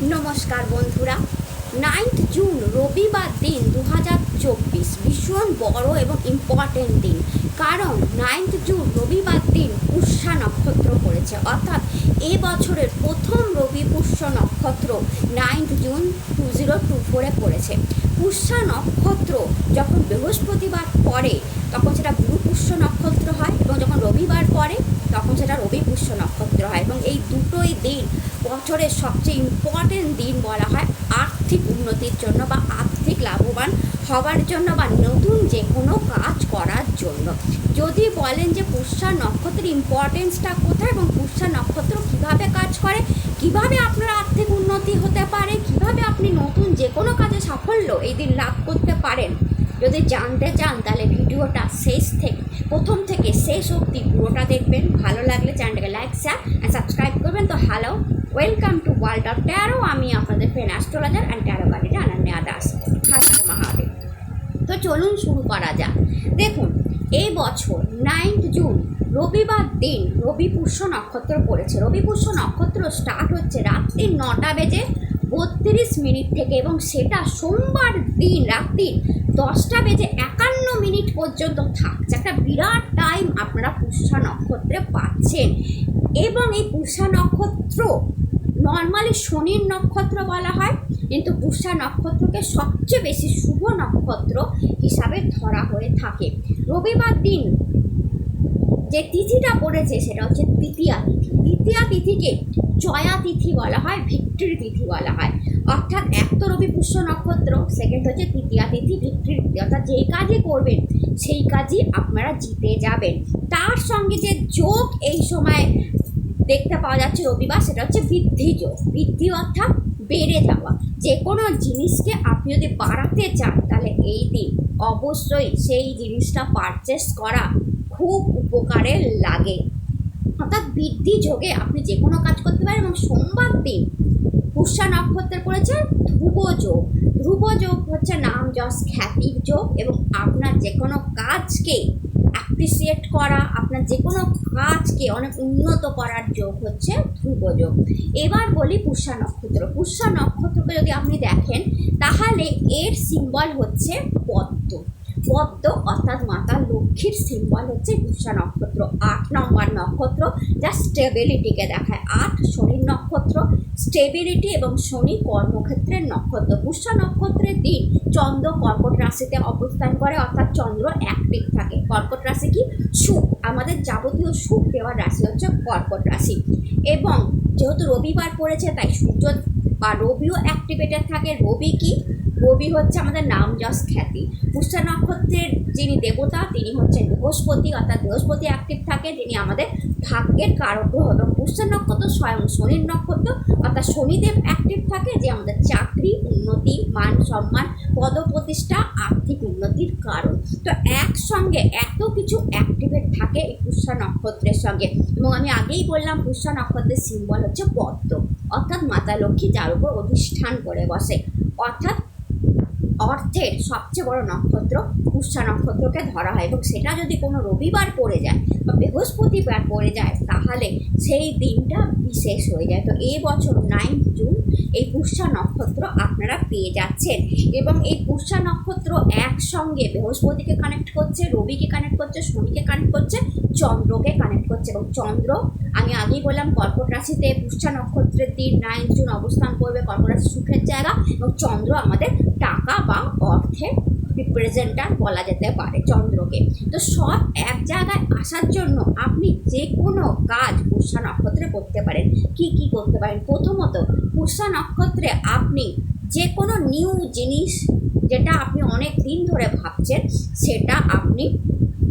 নমস্কার বন্ধুরা। Ninth June রবিবার দিন দু হাজার চব্বিশ, ভীষণ বড় এবং ইম্পর্টেন্ট দিন। কারণ নাইন্থ জুন রবিবার দিন পুষ্যা নক্ষত্র পড়েছে। অর্থাৎ এ বছরের প্রথম রবি পুষ্য নক্ষত্র ninth June two zero two ফোরে পড়েছে। পুষ্যা নক্ষত্র যখন বৃহস্পতিবার পড়ে, তখন সেটা গুরু পুষ্য নক্ষত্র হয় এবং যখন রবিবার পড়ে তখন সেটা রবি পুষ্য নক্ষত্র হয় এবং এই দুটোই দিন বছরের সবচেয়ে ইম্পর্টেন্ট দিন বলা হয় আর্থিক উন্নতির জন্য বা আর্থিক লাভবান হওয়ার জন্য বা নতুন যে কোনো কাজ করার জন্য। যদি বলেন যে পুষ্যা নক্ষত্রের ইম্পর্টেন্সটা কোথায় এবং পুষ্যা নক্ষত্র কীভাবে কাজ করে, কীভাবে আপনার আর্থিক উন্নতি হতে পারে, কীভাবে আপনি নতুন যে কোনো কাজে সাফল্য এই দিন লাভ করতে পারেন যদি জানতে চান, তাহলে ভিডিওটা শেষ থেকে, প্রথম থেকে শেষ অবধি পুরোটা দেখবেন। ভালো লাগলে চ্যানেলটাকে লাইক শেয়ার অ্যান্ড সাবস্ক্রাইব করবেন। তো hello welcome to world of tarot আমি আপনাদের ফ্রেন্ড অ্যাস্ট্রোলজার অ্যান্ড ট্যারো গাড়িটা আনান্যা দাস হাসার মহাদেব। তো চলুন শুরু করা যাক। দেখুন এই বছর নাইন্থ জুন রবিবার দিন, রবি পুষ্য নক্ষত্র পড়েছে। রবি পুষ্য নক্ষত্র স্টার্ট হচ্ছে রাত্রি নটা বেজে বত্রিশ মিনিট থেকে এবং সেটা সোমবার দিন, রাত্রি দশটা বেজে একান্ন মিনিট পর্যন্ত থাকছে একটা বিরাট টাইম আপনারা পুষ্যা নক্ষত্রে পাচ্ছেন। এবং এই পুষা নক্ষত্র নর্মালি শনির নক্ষত্র বলা হয়, কিন্তু পুষা নক্ষত্রকে সবচেয়ে বেশি শুভ নক্ষত্র হিসাবে ধরা হয়ে থাকে। রবিবার দিন যে তিথিটা পড়েছে সেটা হচ্ছে তৃতীয়া তিথি। তৃতীয়া তিথিকে জয়া তিথি বলা হয়, ভিক্টরি তিথি বলা হয়। অর্থাৎ এক তো রবি পুষ্য নক্ষত্র সেকেন্ড হচ্ছে তৃতীয়া তিথি, ভিক্টরি তিথি। অর্থাৎ যেই কাজই করবেন, সেই কাজই আপনারা জিতে যাবেন। তার সঙ্গে যে যোগ এই সময় দেখতে পাওয়া যাচ্ছে রবিবার, সেটা হচ্ছে বৃদ্ধি যোগ। বৃদ্ধি অর্থাৎ বেড়ে যাওয়া। যে কোনো জিনিসকে আপনি যদি বাড়াতে চান, তাহলে এই দিন অবশ্যই সেই জিনিসটা পারচেস করা খুব উপকারে লাগে। অর্থাৎ বৃদ্ধি যোগে আপনি যে কোনো কাজ করতে পারেন এবং সোমবার দিন পুষ্যা নক্ষত্রের পড়েছে ধ্রুব যোগ। ধ্রুব যোগ হচ্ছে নাম যশ খ্যাতির যোগ এবং আপনার যে কোনো কাজকে অ্যাপ্রিসিয়েট করা, আপনার যে কোনো কাজকে অনেক উন্নত করার যোগ হচ্ছে ধ্রুব যোগ। এবার বলি পুষ্যা নক্ষত্র। পুষ্যা নক্ষত্রকে যদি আপনি দেখেন, তাহলে এর সিম্বল হচ্ছে পদ্ম। পদ্ম, অর্থাৎ মাতা লক্ষ্মীর সিম্বল হচ্ছে পুষ্যা নক্ষত্র। আট নম্বর নক্ষত্র, যা স্টেবিলিটিকে দেখায়। আট শনির নক্ষত্র স্টেবিলিটি এবং শনি কর্মক্ষেত্রের নক্ষত্র। পুষ্যা নক্ষত্রের দিন চন্দ্র কর্কট রাশিতে অবস্থান করে, অর্থাৎ চন্দ্র অ্যাক্টিভ থাকে। কর্কট রাশি কি? সুখ আমাদের যাবতীয় সুখ দেওয়ার রাশি হচ্ছে কর্কট রাশি। এবং যেহেতু রবিবার পড়েছে, তাই সূর্য বা রবিও অ্যাক্টিভেটেড থাকে। রবি কি? রবি হচ্ছে আমাদের নাম যশ খ্যাতি। পুষ্যা নক্ষত্রের যিনি দেবতা, তিনি হচ্ছেন বৃহস্পতি, অর্থাৎ বৃহস্পতি অ্যাক্টিভ থাকে যিনি আমাদের ভাগ্যের কারক গ্রহ এবং নক্ষত্র স্বয়ং শনির নক্ষত্র, অর্থাৎ শনিদেব অ্যাক্টিভ থাকে, যে আমাদের চাকরি, উন্নতি, মান সম্মান, পদপ্রতিষ্ঠা, আর্থিক উন্নতির কারণ। তো একসঙ্গে এত কিছু অ্যাক্টিভেট থাকে এই পুষ্যা নক্ষত্রের সঙ্গে। এবং আমি আগেই বললাম পুষ্যা নক্ষত্রের সিম্বল হচ্ছে পদ্ম, অর্থাৎ মাতা লক্ষ্মী যার উপর অধিষ্ঠান করে বসে। অর্থাৎ অর্থের সবচেয়ে বড় নক্ষত্র পুষ্যা নক্ষত্রকে ধরা হয় এবং সেটা যদি কোনো রবিবার পড়ে যায় বা বৃহস্পতিবার পড়ে যায়, তাহলে সেই দিনটা বিশেষ হয়ে যায়। তো এই বছর নাইন্থ জুন এই পুষ্যা নক্ষত্র আপনারা পেয়ে যাচ্ছেন এবং এই পুষ্যা নক্ষত্র একসঙ্গে বৃহস্পতিকে কানেক্ট করছে, রবিকে কানেক্ট করছে, শনিকে কানেক্ট করছে, চন্দ্রকে কানেক্ট করছে এবং চন্দ্র, আমি আগেই বললাম কর্কট রাশিতে পুষ্যা নক্ষত্রের দিন নাইন্থ জুন অবস্থান করবে, কর্কট রাশি সুখের জায়গা এবং চন্দ্র আমাদের টাকা বা অর্থের রিপ্রেজেন্টার বলা যেতে পারে চন্দ্রকে। তো সব এক জায়গায় আসার জন্য আপনি যে কোনো কাজ পুষ্যা নক্ষত্রে করতে পারেন। কি কি করতে পারেন? প্রথমত, পুষ্যা নক্ষত্রে আপনি যে কোনো নিউ জিনিস যেটা আপনি অনেক দিন ধরে ভাবছেন, সেটা আপনি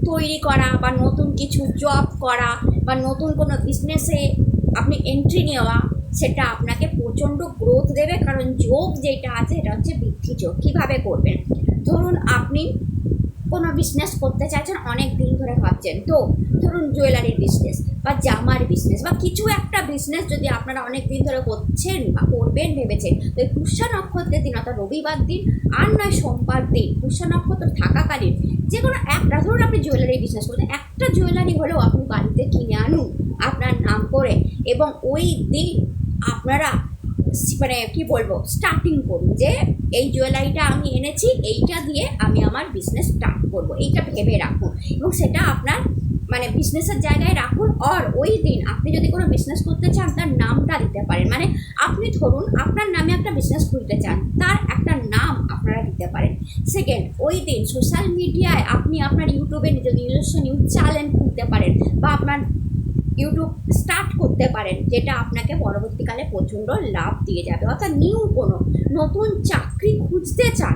তৈরি করা বা নতুন কিছু জব করা বা নতুন কোনো বিজনেসে আপনি এন্ট্রি নেওয়া সেটা আপনাকে প্রচণ্ড গ্রোথ দেবে, কারণ যোগ যেটা আছে এটা হচ্ছে বৃদ্ধি যোগ কীভাবে করবেন? ধরুন আপনি কোনো বিজনেস করতে চাইছেন, অনেক দিন ধরে ভাবছেন। তো ধরুন জুয়েলারির বিজনেস বা জামার বিজনেস বা কিছু একটা বিজনেস যদি আপনারা অনেক দিন ধরে করছেন বা করবেন ভেবেছেন, তো এই পুষ্যা নক্ষত্রের দিন অর্থাৎ রবিবার দিন আর নয়, সোমবার দিন পুষ্যা নক্ষত্র থাকাকালীন যে কোনো একটা, ধরুন আপনি জুয়েলারি বিজনেস করছেন, একটা জুয়েলারি হলেও আপনি বাড়িতে কিনে আনুন আপনার নাম করে এবং ওই দিন আপনারা মানে কি বলব স্টার্টিং করুন যে এই জুয়েলারিটা আমি এনেছি, এইটা দিয়ে আমি আমার বিজনেস স্টার্ট করব। এইটা ভেবে রাখুন এবং সেটা আপনার মানে বিজনেসের জায়গায় রাখুন আর ওই দিন আপনি যদি কোনো বিজনেস করতে চান, তার নামটা দিতে পারেন। মানে আপনি ধরুন, আপনার নামে একটা বিজনেস খুলতে চান, তার একটা নাম আপনারা দিতে পারেন। সেকেন্ড ওই দিন সোশ্যাল মিডিয়ায় আপনি আপনার ইউটিউবে নিজের নিজস্ব নিউজ চ্যানেল খুলতে পারেন বা আপনার ইউটিউব স্টার্ট করতে পারেন, যেটা আপনাকে পরবর্তীকালে প্রচণ্ড লাভ দিয়ে যাবে। অর্থাৎ নিউ কোনো নতুন চাকরি খুঁজতে চান,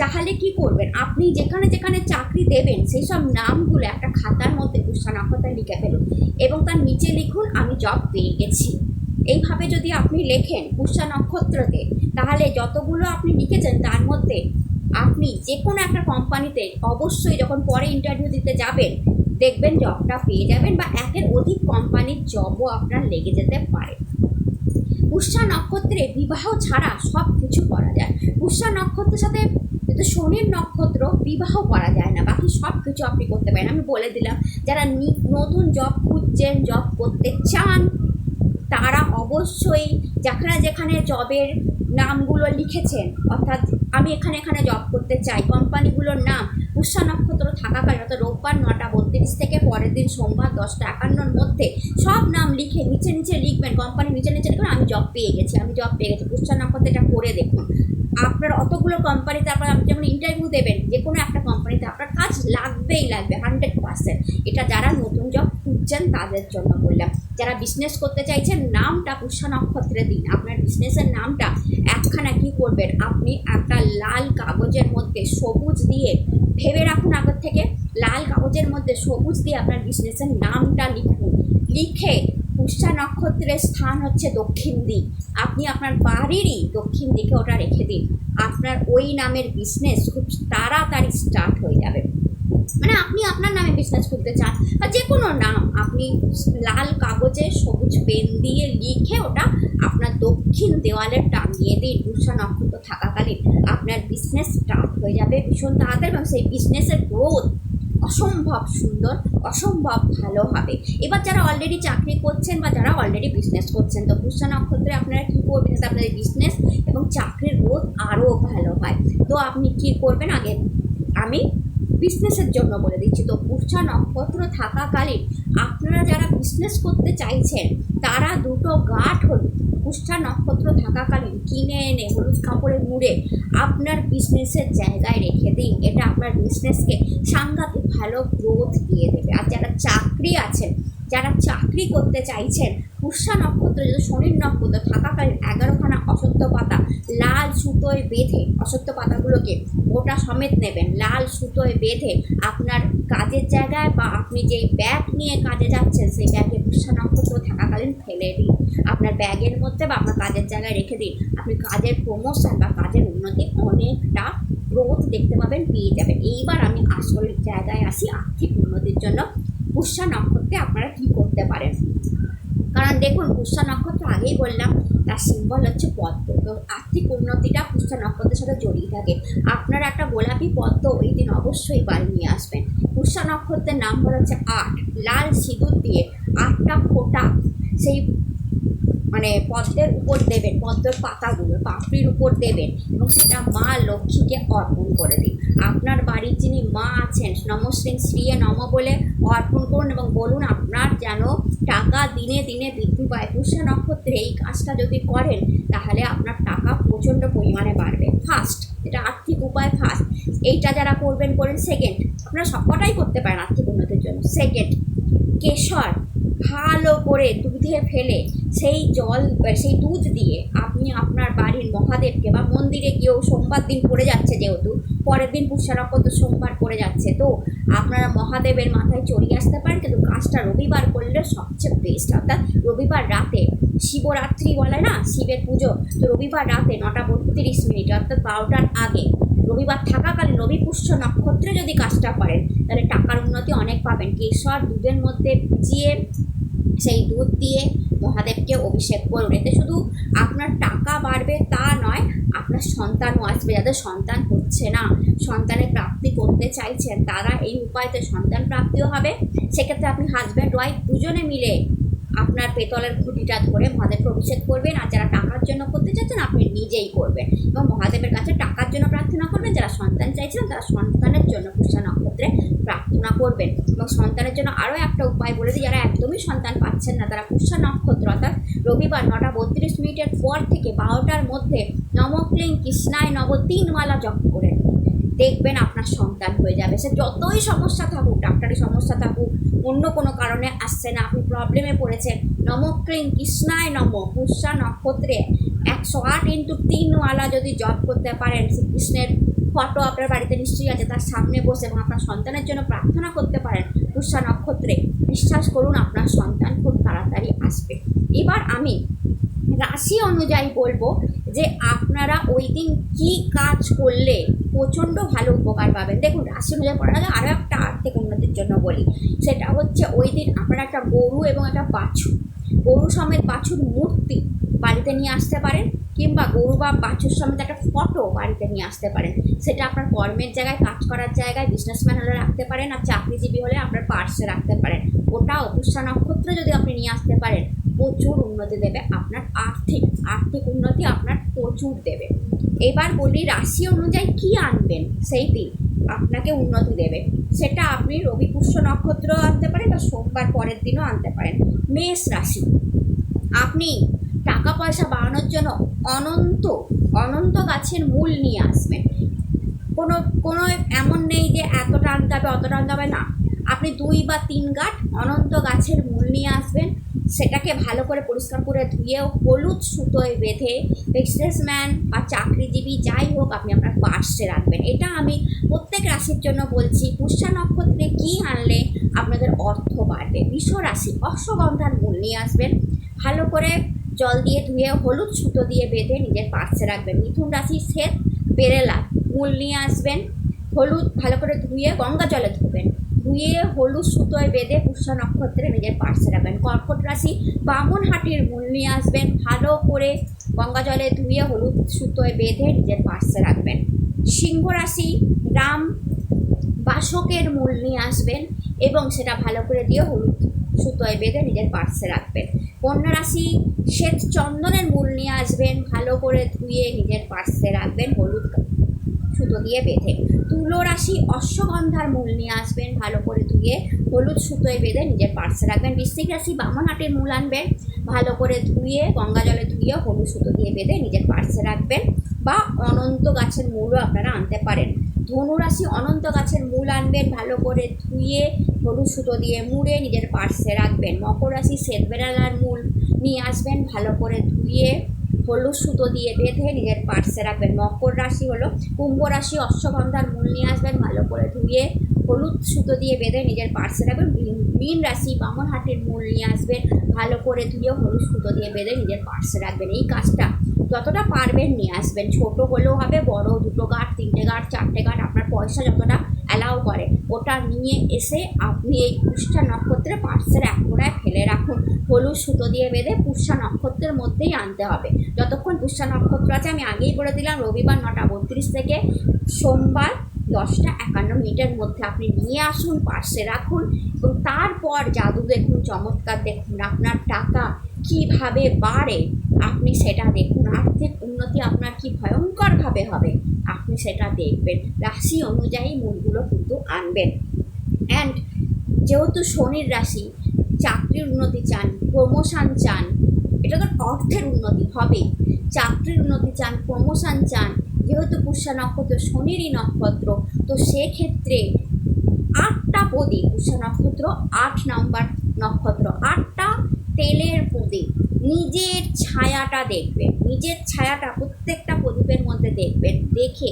তাহলে কি করবেন? আপনি যেখানে যেখানে চাকরি দেবেন সেই সব নামগুলো একটা খাতার মধ্যে পুষ্পা নক্ষত্রে লিখে ফেলুন এবং তার নিচে লিখুন, আমি জব পেয়ে গেছি। এইভাবে যদি আপনি লেখেন পুষ্পা নক্ষত্রতে, তাহলে যতগুলো আপনি লিখেছেন, তার মধ্যে আপনি যে কোনো একটা কোম্পানিতে অবশ্যই যখন পরে ইন্টারভিউ দিতে যাবেন দেখবেন জবটা পেয়ে যাবেন বা একের অধিক কোম্পানির জবও আপনার লেগে যেতে পারে। পুষ্যা নক্ষত্রে বিবাহ ছাড়া সব কিছু করা যায়। পুষ্যা নক্ষত্রের সাথে যেহেতু শনির নক্ষত্র, বিবাহ করা যায় না। বাকি সব কিছু আপনি করতে পারেন। আমি বলে দিলাম, যারা নতুন জব খুঁজছেন জব করতে চান, তারা অবশ্যই যেখানে যেখানে জবের নামগুলো লিখেছেন, অর্থাৎ আমি এখানে এখানে জব করতে চাই। কোম্পানিগুলোর নাম পুষ্যা নক্ষত্র থাকাকালীন অর্থাৎ রোববার নটা বত্রিশ থেকে পরের দিন সোমবার দশটা একান্নর মধ্যে সব নাম লিখে নিচে নিচে লিখবেন। কোম্পানি নিচে নিচে লিখবেন আমি জব পেয়ে গেছি, আমি জব পেয়ে গেছি। পুষ্যা নক্ষত্র এটা করে দেখুন। আপনার অতগুলো কোম্পানিতে আপনার আপনি ইন্টারভিউ দেবেন, যে কোনো একটা কোম্পানিতে আপনার কাজ লাগবেই লাগবে হান্ড্রেড পার্সেন্ট এটা যারা নতুন জব খুঁজছেন, তাদের জন্য বললাম। যারা বিজনেস করতে চাইছেন, নামটা পুষ্যা নক্ষত্রে দিন। আপনার বিজনেসের নামটা একখানা কি করবেন? আপনি একটা লাল কাগজের মধ্যে সবুজ দিয়ে ভেবে রাখুন আগের থেকে। লাল কাগজের মধ্যে সবুজ দিয়ে আপনার বিজনেসের নামটা লিখুন। লিখে পুষ্যা নক্ষত্রের স্থান হচ্ছে দক্ষিণ দিক। আপনি আপনার বাড়িরই দক্ষিণ দিকে ওটা রেখে দিন। আপনার ওই নামের বিজনেস খুব তাড়াতাড়ি স্টার্ট হয়ে যাবে। মানে আপনি আপনার নামে বিজনেস করতে চান বা যে কোনো নাম, আপনি লাল কাগজে সবুজ পেন দিয়ে লিখে ওটা আপনার দক্ষিণ দেওয়ালে টাঙিয়ে দিন। পুষ্যা নক্ষত্র থাকাকালীন আপনার বিজনেস স্টার্ট হয়ে যাবে ভীষণ তাড়াতাড়ি সেই বিজনেসের গ্রোথ অসম্ভব সুন্দর, অসম্ভব ভালো হবে। এবার যারা অলরেডি চাকরি করছেন বা যারা অলরেডি বিজনেস করছেন, তো পুষ্যা নক্ষত্রে আপনারা কী করবেন? যাতে আপনাদের বিজনেস এবং চাকরির গ্রোথ আরও ভালো হয়। তো আপনি কী করবেন? আগে আমি বিজনেসের জন্য বলে দিচ্ছি। তো পুষ্যা নক্ষত্র থাকাকালীন আপনারা যারা বিজনেস করতে চাইছেন, তারা দুটো গাঁট হলুদ পুষ্যা নক্ষত্র থাকাকালীন কিনে এনে হলুদ কাপড়ে মুড়ে আপনার বিজনেসের জায়গায় রেখে দিন। এটা আপনার বিজনেসকে সাংঘাতিক ভালো গ্রোথ দিয়ে দেবে। আর যারা চাকরি আছেন যারা চাকরি করতে চাইছেন পুষ্যা নক্ষত্র যদি শনির নক্ষত্র, থাকাকালীন এগারোখানা অসত্য পাতা লাল সুতোয় বেঁধে, অসত্য পাতাগুলোকে গোটা সমেত নেবেন। লাল সুতোয় বেঁধে আপনার কাজের জায়গায় বা আপনি যেই ব্যাগ নিয়ে কাজে যাচ্ছেন, সেই ব্যাগে পুষ্যা নক্ষত্র থাকাকালীন ফেলে দিন। আপনার ব্যাগের মধ্যে বা আপনার কাজের জায়গায় রেখে দিন। আপনি কাজের প্রমোশন বা কাজের উন্নতি অনেকটা গ্রোথ দেখতে পাবেন, পেয়ে যাবেন। এইবার আমি আসল জায়গায় আসি আর্থিক উন্নতির জন্য। পুষ্যা নক্ষত্রে আপনারা কী করতে পারেন? কারণ দেখুন পুষ্যা নক্ষত্র আগেই বললাম, তার সিম্বল হচ্ছে পদ্ম। তো আর্থিক উন্নতিটা পুষ্যা নক্ষত্রের সাথে জড়িয়ে থাকে। আপনারা একটা গোলাপি পদ্ম ওই দিন অবশ্যই বাড়ি নিয়ে আসবেন। পুষ্যা নক্ষত্রের নাম্বার হচ্ছে আট। লাল সিঁদুর দিয়ে আটটা ফোটা সেই মানে পদ্মের উপর দেবেন পদ্মের পাতাগুলো, পাপড়ির উপর দেবেন এবং সেটা মা লক্ষ্মীকে অর্পণ করে দিন। আপনার বাড়ির যিনি মা আছেন নমশ্রী শ্রীয়ে নম বলে অর্পণ করুন এবং বলুন, আপনার যেন টাকা দিনে দিনে বৃদ্ধি পায়। পুষ্যা নক্ষত্রে এই কাজটা যদি করেন, তাহলে আপনার টাকা প্রচণ্ড পরিমাণে বাড়বে। ফার্স্ট এটা আর্থিক উপায় ফার্স্ট এইটা যারা করবেন, করেন। সেকেন্ড আপনারা সবকটাই করতে পারেন আর্থিক উন্নতির জন্য। সেকেন্ড কেশর ভালো করে দুধে ফেলে সেই জল সেই দুধ দিয়ে আপনি আপনার বাড়ির মহাদেবকে বা মন্দিরে গিয়েও সোমবার দিন পড়ে যাচ্ছে যেহেতু, পরের দিন পুষ্যা নক্ষত্র সোমবার পড়ে যাচ্ছে। তো আপনারা মহাদেবের মাথায় চড়িয়ে আসতে পারেন, কিন্তু কাজটা রবিবার করলে সবচেয়ে বেস্ট অর্থাৎ রবিবার রাতে শিবরাত্রি বলে না, শিবের পুজো। তো রবিবার রাতে নটা বত্রিশ মিনিট, অর্থাৎ বারোটার আগে রবিবার থাকাকালীন রবি পুষ্য নক্ষত্রে যদি কাজটা করেন, তাহলে টাকার উন্নতি অনেক পাবেন। কেশর দুধের মধ্যে ভিজিয়ে, সেই দুধ দিয়ে মহাদেবকে অভিষেক করুন। এতে শুধু আপনার টাকা বাড়বে তা নয়, আপনার সন্তানও আসবে। যাদের সন্তান হচ্ছে না, সন্তানের প্রাপ্তি করতে চাইছেন, তারা এই উপায়তে সন্তান প্রাপ্তিও হবে। সেক্ষেত্রে আপনি হাজব্যান্ড ওয়াইফ দুজনে মিলে আপনার পেতলের খুঁটিটা ধরে মহাদেবকে অভিষেক করবেন আর যারা টাকার জন্য করতে চাচ্ছেন, আপনি নিজেই করবেন। এবং মহাদেবের কাছে টাকার জন্য প্রার্থনা করবেন, যারা সন্তান চাইছিলেন তারা সন্তানের জন্য পুষ্যা নক্ষত্রে প্রার্থনা করবেন। এবং সন্তানের জন্য আরও একটা উপায় বলে দিই, যারা একদমই সন্তান পাচ্ছেন না, তারা পুষ্যা নক্ষত্র, অর্থাৎ রবিবার নটা বত্রিশ মিনিটের পর থেকে বারোটার মধ্যে নমক্লিং কৃষ্ণায় নব তিন মালা জপ করে। দেখবেন আপনার সন্তান হয়ে যাবে। সে যতই সমস্যা থাকুক ডাক্তারি সমস্যা থাকুক, অন্য কোনো কারণে আসছে না, আপনি প্রবলেমে পড়েছেন নমক্লিং কৃষ্ণায় নম পুষ্যা নক্ষত্রে, একশো আট ইন্টু তিনওয়ালা যদি জব করতে পারেন, শ্রীকৃষ্ণের ফটো আপনার বাড়িতে নিশ্চয়ই আছে, তার সামনে বসে এবং আপনার সন্তানের জন্য প্রার্থনা করতে পারেন, পুষ্যা নক্ষত্রে, বিশ্বাস করুন আপনার সন্তান খুব তাড়াতাড়ি আসবে। এবার আমি রাশি অনুযায়ী বলব যে আপনারা ওই দিন কী কাজ করলে প্রচণ্ড ভালো উপকার পাবেন। দেখুন, রাশি অনুযায়ী পড়ার আগে আরও একটা আর্থিক উন্নতির জন্য বলি। সেটা হচ্ছে ওই দিন আপনারা একটা গরু এবং একটা বাছুর, গরু সমেত বাছুর মূর্তি বাড়িতে নিয়ে আসতে পারেন কিংবা গরু বা বাছুর সমেত একটা ফটো বাড়িতে নিয়ে আসতে পারেন। সেটা আপনার কর্মের জায়গায়, কাজ করার জায়গায় বিজনেসম্যান হলে রাখতে পারেন আর চাকরিজীবী হলে আপনার পার্সে রাখতে পারেন। ওটা অপুষ্যা নক্ষত্র যদি আপনি নিয়ে আসতে পারেন প্রচুর উন্নতি দেবে, আপনার আর্থিক আর্থিক উন্নতি আপনার প্রচুর দেবে। এবার বলি, রাশি অনুযায়ী কি আনবেন? সেই দিন আপনাকে উন্নতি দেবে। সেটা আপনি রবি পুষ্য নক্ষত্র আনতে পারেন বা সোমবার পরের দিনও আনতে পারেন। মেষ রাশি, আপনি টাকা পয়সা বাড়ানোর জন্য অনন্ত অনন্ত গাছের মূল নিয়ে আসবেন। কোনো কোনো এমন নেই যে এতটা আনতে হবে অতটা আনতে হবে না। আপনি দুই বা তিন গাঠ অনন্ত গাছের মূল নিয়ে আসবেন। সেটাকে ভালো করে পরিষ্কার করে ধুয়ে হলুদ সুতোয় বেঁধে বিজনেসম্যান বা চাকরিজীবী যাই হোক আপনি আপনার পার্সে রাখবেন। এটা আমি প্রত্যেক রাশির জন্য বলছি, পুষ্যা নক্ষত্রে কী আনলে আপনাদের অর্থ বাড়বে? বিষ রাশি, অশ্বগন্ধার মূল নিয়ে আসবেন। ভালো করে জল দিয়ে ধুয়ে হলুদ সুতো দিয়ে বেঁধে নিজের পার্সে রাখবেন। মিথুন রাশি শ্বেত, বেরেলা মূল নিয়ে আসবেন। হলুদ ভালো করে ধুয়ে গঙ্গা জলে ধুবেন। ধুয়ে হলুদ সুতোয় বেঁধে পুষ্যা নক্ষত্রে নিজের পার্সে রাখবেন কর্কট রাশি বামনহাটির মূল নিয়ে আসবেন। ভালো করে গঙ্গা জলে ধুয়ে হলুদ সুতোয় বেঁধে নিজের পার্সে রাখবেন। সিংহ রাশি রাম বাসকের মূল নিয়ে আসবেন এবং সেটা ভালো করে দিয়ে হলুদ সুতোয় বেঁধে নিজের পার্সে রাখবেন। কন্যা রাশি শ্বেত চন্দনের মূল নিয়ে আসবেন। ভালো করে ধুয়ে নিজের পার্সে রাখবেন হলুদ সুতো দিয়ে বেঁধে। তুলো রাশি অশ্বগন্ধার মূল নিয়ে আসবেন ভালো করে ধুয়ে। হলুদ সুতোয় বেঁধে নিজের পার্সে রাখবেন। বৃশ্চিক রাশি বামনহাটের মূল আনবেন। ভালো করে ধুয়ে, গঙ্গা জলে ধুয়ে হলুদ সুতো দিয়ে বেঁধে নিজের পার্সে রাখবেন। বা অনন্ত গাছের মূলও আপনারা আনতে পারেন। ধনুরাশি অনন্ত গাছের মূল আনবেন। ভালো করে ধুয়ে, হলুদ সুতো দিয়ে মুড়ে নিজের পার্সে রাখবেন। মকর রাশি শ্বেতবেড়ালার মূল নিয়ে আসবেন। ভালো করে ধুয়ে হলুদ সুতো দিয়ে বেঁধে নিজের পার্সে রাখবেন। মকর রাশি হলো কুম্ভ রাশি, অশ্বগন্ধার মূল নিয়ে আসবেন, ভালো করে ধুয়ে হলুদ সুতো দিয়ে বেঁধে নিজের পার্সে রাখবেন। মীন- রাশি, বামনহাটের মূল নিয়ে আসবেন, ভালো করে ধুয়ে হলুদ সুতো দিয়ে বেঁধে নিজের পার্সে রাখবেন। এই কাজটা যতটা পারবেন নিয়ে আসবেন। ছোট হলেও হবে, বড় দুটো গাঁট, তিনটে গাঁট, চারটে গাঁট, আপনার পয়সা যতটা অ্যালাউ করে। ওটা নিয়ে এসে আপনি এই পুষ্টা নক্ষত্রে পার্সের এক কোণায় ফেলে রাখুন। হলুদ সুতো দিয়ে বেঁধে পুষ্যা নক্ষত্রের মধ্যেই আনতে হবে। যতক্ষণ পুষ্যা নক্ষত্র আছে, আমি আগেই বলে দিলাম, রবিবার নটা বত্রিশ থেকে সোমবার দশটা একান্ন মিনিটের মধ্যে আপনি নিয়ে আসুন পার্সে রাখুন এবং তারপর জাদু দেখুন, চমৎকার দেখুন আপনার টাকা কীভাবে বাড়ে। আপনি সেটা দেখুন, আর্থিক উন্নতি আপনার কি ভয়ঙ্করভাবে হবে? আপনি সেটা দেখবেন, রাশি অনুযায়ী মূলগুলো কিন্তু আনবেন। অ্যান্ড যেহেতু শনির রাশি, চাকরির উন্নতি চান প্রমোশন চান, এটা তো অর্থের উন্নতি হবেই। চাকরির উন্নতি চান প্রমোশন চান, যেহেতু পুষ্যা নক্ষত্র শনিরই নক্ষত্র, তো সেক্ষেত্রে আটটা প্রদীপ, পুষ্যা নক্ষত্র আট নম্বর নক্ষত্র, আটটা তেলের নিজের ছায়াটা দেখবেন, নিজের ছায়াটা প্রত্যেকটা প্রদীপের মধ্যে দেখবেন, দেখে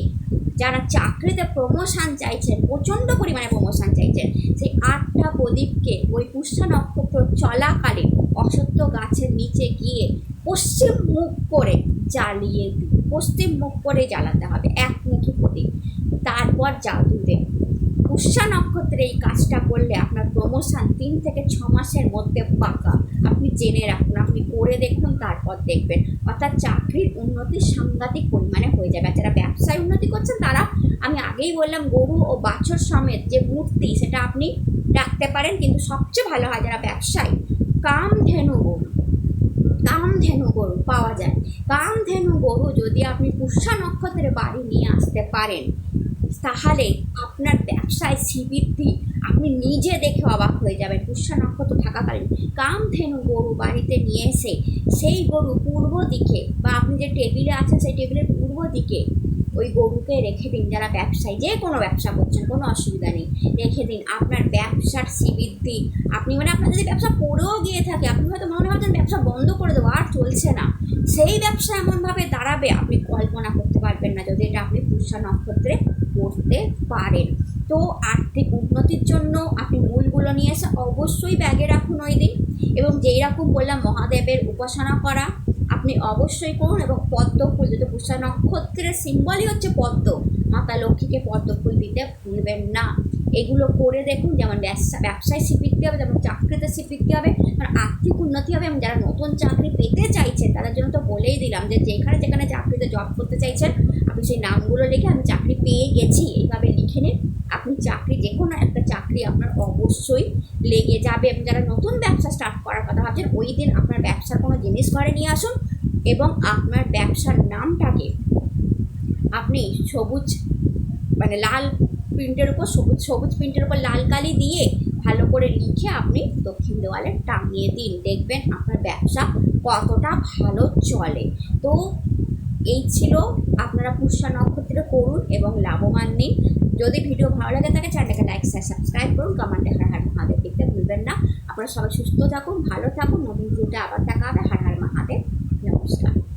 যারা চাকরিতে প্রমোশন চাইছেন, প্রচণ্ড পরিমাণে প্রমোশন চাইছেন, সেই আটটা প্রদীপকে ওই পুষ্যা নক্ষত্র চলাকালীন অসত্য গাছের নিচে গিয়ে পশ্চিম মুখ করে জ্বালিয়ে দিন। পশ্চিম মুখ করে জ্বালাতে হবে একমুখী প্রদীপ। তারপর জাদু পুষ্যা নক্ষত্রে এই কাজটা করলে আপনার প্রমোশন তিন থেকে ছ মাসের মধ্যে পাকা। আপনি জেনে রাখুন, আপনি করে দেখুন, তারপর দেখবেন। অর্থাৎ চাকরির উন্নতি সাংঘাতিক পরিমাণে হয়ে যাবে। যারা ব্যবসায় উন্নতি করছেন, তারা, আমি আগেই বললাম, গরু ও বাছর সমেত যে মূর্তি, সেটা আপনি রাখতে পারেন। কিন্তু সবচেয়ে ভালো হয়, যারা ব্যবসায়ী কাম ধেনু গরু। কামধেনু গরু পাওয়া যায়। কামধেনু গরু যদি আপনি পুষ্যা নক্ষত্রে বাড়ি নিয়ে আসতে পারেন তাহলে আপনার ব্যবসায় শ্রীবৃদ্ধি, আপনি নিজে দেখে অবাক হয়ে যাবেন। পুষ্যা নক্ষত্র থাকাকালীন কামধেনু গরু বাড়িতে নিয়ে এসে সেই গরু পূর্ব দিকে বা আপনি যে টেবিলে আছেন সেই টেবিলের পূর্ব দিকে ওই গরুকে রেখে দিন। যারা ব্যবসায়ী, যে কোনো ব্যবসা করছেন, কোনো অসুবিধা নেই। রেখে দিন আপনার ব্যবসার শ্রীবৃদ্ধি। আপনি মানে আপনার যদি ব্যবসা পড়েও গিয়ে থাকে, আপনি হয়তো মনে ভাবছেন ব্যবসা বন্ধ করে দেবো, আর চলছে না। সেই ব্যবসা এমনভাবে দাঁড়াবে, আপনি কল্পনা করতে পারবেন না। যদি এটা আপনি পুষ্যা নক্ষত্রে করতে পারেন। তো আর্থিক উন্নতির জন্য আপনি মূলগুলো নিয়ে এসে অবশ্যই ব্যাগে রাখুন ওই দিন। এবং যেই রকম বললাম, মহাদেবের উপাসনা করা, আপনি অবশ্যই করুন। এবং পদ্ম ফুল যেটা পুষ্যা নক্ষত্রের সিম্বলই হচ্ছে পদ্ম, মাতা লক্ষ্মীকে পদ্ম ফুল দিতে ভুলবেন না। এগুলো করে দেখুন, যেমন ব্যবসা, ব্যবসায় স্বীকৃতি হবে, যেমন চাকরিতে স্বীকৃতি হবে কারণ আর্থিক উন্নতি হবে। এবং যারা নতুন চাকরি পেতে চাইছেন, তাদের জন্য তো বলেই দিলাম যে, যেখানে যেখানে চাকরিতে জব করতে চাইছেন আপনি সেই নামগুলো লিখে আমি চাকরি পেয়ে গেছি, এইভাবে লিখে নিন। আপনি চাকরি, যে কোনো একটা চাকরি আপনার অবশ্যই লেগে যাবে। এবং যারা নতুন ব্যবসা স্টার্ট করার কথা ভাবছেন, ওই দিন আপনার ব্যবসার কোনো জিনিস ঘরে নিয়ে আসুন এবং আপনার ব্যবসার নামটাকে আপনি সবুজ মানে লাল প্রিন্টের উপর, সবুজ সবুজ প্রিন্টের উপর লাল কালি দিয়ে ভালো করে লিখে আপনি দক্ষিণ দেওয়ালে টাঙিয়ে দিন। দেখবেন আপনার ব্যবসা কতটা ভালো চলে। তো এই ছিল আপনারা পুষ্যা নক্ষত্র করুন এবং লাভবান নিন। যদি ভিডিও ভালো লাগে থাকে, চ্যানেলটাকে লাইক শেয়ার সাবস্ক্রাইব করুন। কমেন্টে হার হার মহাদেব দেখতে ভুলবেন না। আপনারা সবাই সুস্থ থাকুন, ভালো থাকুন। নতুন ভিডিওটা আবার দেখা হবে। হার হার মহাদেব। নমস্কার।